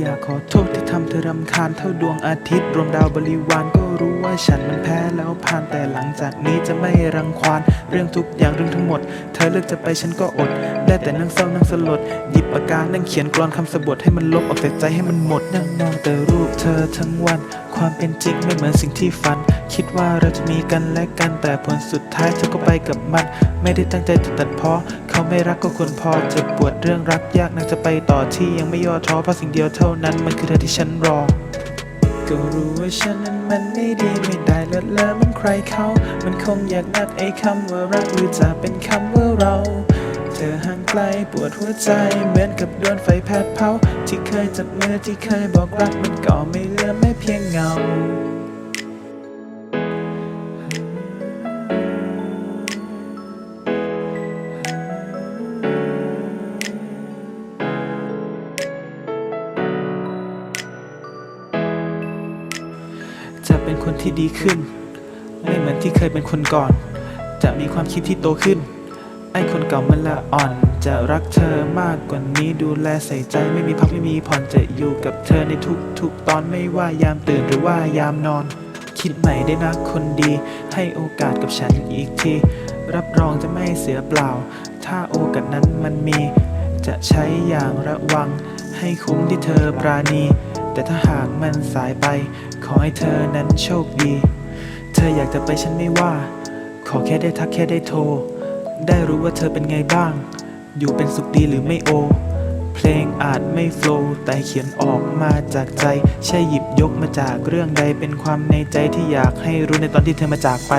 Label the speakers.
Speaker 1: อยากขอโทษที่ทำเธอรำคาญเท่าดวงอาทิตย์ รวมดาวบริวารก็รู้ว่าฉันมันแพ้แล้วผ่านแต่หลังจากนี้จะไม่รังควานเรื่องทุกอย่างเรื่องทั้งหมด เธอเลือกจะไปฉันก็อด ได้แต่นั่งเศร้านั่งสลด หยิบปากกานั่งเขียนกรอนคำสะบทให้มันลบออกจากใจให้มันหมดนั่งมองแต่รู้ เธอทั้งวัน ความเป็นจริงไม่เหมือนสิ่งที่ฝัน คิดว่าเราจะมีกันและกันแต่ผลสุดท้ายเธอก็ไปกับมัน ไม่ได้ตั้งใจจะตัดเพ้อเขาไม่รักก็ควรพอเจ็บปวดเรื่องรักยากนักจะไปต่อที่ยังไม่ย่อท้อเพราะสิ่งเดียวเท่านั้นมันคือเธอที่ฉันรอก็รู้ว่าฉันนั้นมันไม่ดีไม่ได้เลิศเลอเหมันใครเขา มันคงอยากนัดไอ้คำว่ารักหรือจะเป็นคำว่าเรา เธอห่างไกลปวดหัวใจ เหมือนกับโดนไฟแผดเผา ที่เคยจับมือที่เคยบอกรักมันก็ไม่เหลือแม้เพียงเงาจะเป็นคนที่ดีขึ้น ไม่เหมือนที่เคยเป็นคนก่อน จะมีความคิดที่โตขึ้น ไอคนเก่ามันละอ่อน จะรักเธอมากกว่านี้ดูแลใส่ใจไม่มีพักไม่มีผ่อนจะอยู่กับเธอในทุกๆ ตอนไม่ว่ายามตื่นหรือว่ายามนอน คิดใหม่ได้นะคนดี ให้โอกาสกับฉันอีกที รับรองจะไม่เสียเปล่า ถ้าโอกาสนั้นมันมี จะใช้อย่างระวัง ให้คุ้มที่เธอปราณี แต่ถ้าหากมันสายไป ขอให้เธอนั้นโชคดี เธออยากจะไปฉันไม่ว่า ขอแค่ได้ทักแค่ได้โทร ได้รู้ว่าเธอเป็นไงบ้าง อยู่เป็นสุขดีหรือไม่โอ เพลงอาจไม่โฟล์แต่เขียนออกมาจากใจ ใช่หยิบยกมาจากเรื่องใดเป็นความในใจที่อยากให้รู้ในตอนที่เธอมาจากไป